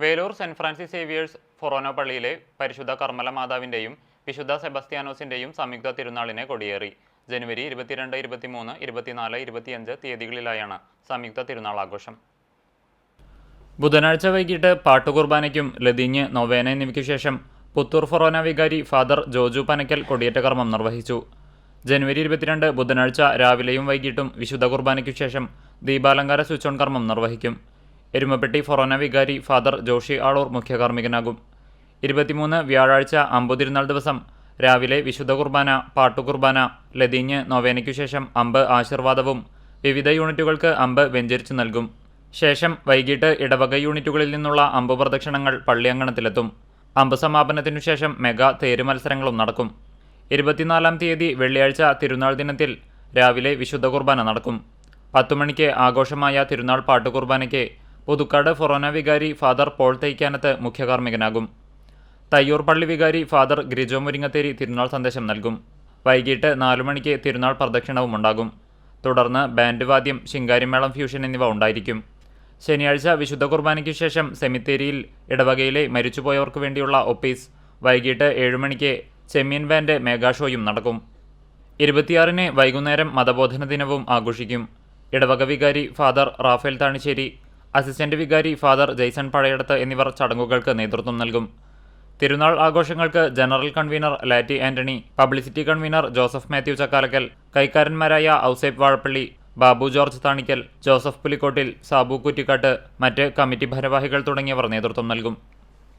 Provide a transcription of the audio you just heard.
Velur saint Francis Xavier's ഫൊറോനോ പള്ളിയിലെ പരിശുദ്ധ കർമ്മല മാതാവിന്റെയും വിശുദ്ധ സെബസ്ത്യാനോസിന്റെയും സംയുക്ത തിരുനാളിനെ കൊടിയേറി. ജനുവരി ഇരുപത്തിരണ്ട് ഇരുപത്തിമൂന്ന് ഇരുപത്തിനാല് ഇരുപത്തിയഞ്ച് തീയതികളിലായാണ് സംയുക്ത തിരുനാൾ ആഘോഷം. ബുധനാഴ്ച വൈകിട്ട് പാട്ടുകുർബാനയ്ക്കും ലതിഞ്ഞ് നൊവേന എന്നിവയ്ക്കു ശേഷം പുത്തൂർ ഫൊറോന വികാരി ഫാദർ ജോജു പനക്കൽ കൊടിയേറ്റ കർമ്മം നിർവഹിച്ചു. ജനുവരി ഇരുപത്തിരണ്ട് ബുധനാഴ്ച രാവിലെയും വൈകിട്ടും വിശുദ്ധ കുർബാനയ്ക്കു ശേഷം ദീപാലങ്കാര സ്വിച്ച് ഓൺ കർമ്മം നിർവഹിക്കും. എരുമപ്പെട്ടി ഫൊറോന വികാരി ഫാദർ ജോഷി ആളൂർ മുഖ്യകാർമ്മികനാകും. ഇരുപത്തിമൂന്ന് വ്യാഴാഴ്ച അമ്പുതിരുന്നാൾ ദിവസം രാവിലെ വിശുദ്ധ കുർബാന പാട്ടുകുർബാന ലതീഞ്ഞ് നൊവേനയ്ക്കു ശേഷം അമ്പ് ആശീർവാദവും വിവിധ യൂണിറ്റുകൾക്ക് അമ്പ് വെഞ്ചരിച്ചു നൽകും. ശേഷം വൈകിട്ട് ഇടവക യൂണിറ്റുകളിൽ നിന്നുള്ള അമ്പ് പ്രദക്ഷിണങ്ങൾ പള്ളിയങ്കണത്തിലെത്തും അമ്പ് സമാപനത്തിനു ശേഷം മെഗാ തേര് മത്സരങ്ങളും നടക്കും. ഇരുപത്തിനാലാം തീയതി വെള്ളിയാഴ്ച തിരുനാൾ ദിനത്തിൽ രാവിലെ വിശുദ്ധ കുർബാന നടക്കും. പത്തുമണിക്ക് ആഘോഷമായ തിരുനാൾ പാട്ടുകുർബാനയ്ക്ക് പുതുക്കാട് ഫൊറോന വികാരി ഫാദർ പോൾ തൈക്കാനത്ത് മുഖ്യകാർമ്മികനാകും. തയ്യൂർ പള്ളി വികാരി ഫാദർ ഗ്രിജോ മുരിങ്ങത്തേരി തിരുനാൾ സന്ദേശം നൽകും. വൈകിട്ട് നാലു മണിക്ക് തിരുനാൾ പ്രദക്ഷിണവും ഉണ്ടാകും തുടർന്ന് ബാൻഡ് വാദ്യം ശിങ്കാരിമേളം ഫ്യൂഷൻ എന്നിവ ഉണ്ടായിരിക്കും. ശനിയാഴ്ച വിശുദ്ധ കുർബാനയ്ക്ക് ശേഷം സെമിത്തേരിയിൽ ഇടവകയിലെ മരിച്ചുപോയവർക്ക് വേണ്ടിയുള്ള ഒപ്പീസ് വൈകിട്ട് ഏഴുമണിക്ക് ചെമ്മീൻ ബാൻഡ് മെഗാഷോയും നടക്കും. ഇരുപത്തിയാറിന് വൈകുന്നേരം മതബോധന ദിനവും ആഘോഷിക്കും. ഇടവക വികാരി ഫാദർ റാഫേൽ താണിശ്ശേരി അസിസ്റ്റന്റ് വികാരി ഫാദർ ജെയ്സൺ പഴയടത്ത് എന്നിവർ ചടങ്ങുകൾക്ക് നേതൃത്വം നൽകും. തിരുനാൾ ആഘോഷങ്ങൾക്ക് general convener Latty Antony publicity convener Joseph Mathew Chakkalakkal കൈക്കാരന്മാരായ Ouseph Vazhappally Babu George Thanikkal Joseph Pulikkottil Sabu കുറ്റിക്കാട്ട് മറ്റ് കമ്മിറ്റി ഭാരവാഹികൾ തുടങ്ങിയവർ നേതൃത്വം നൽകും.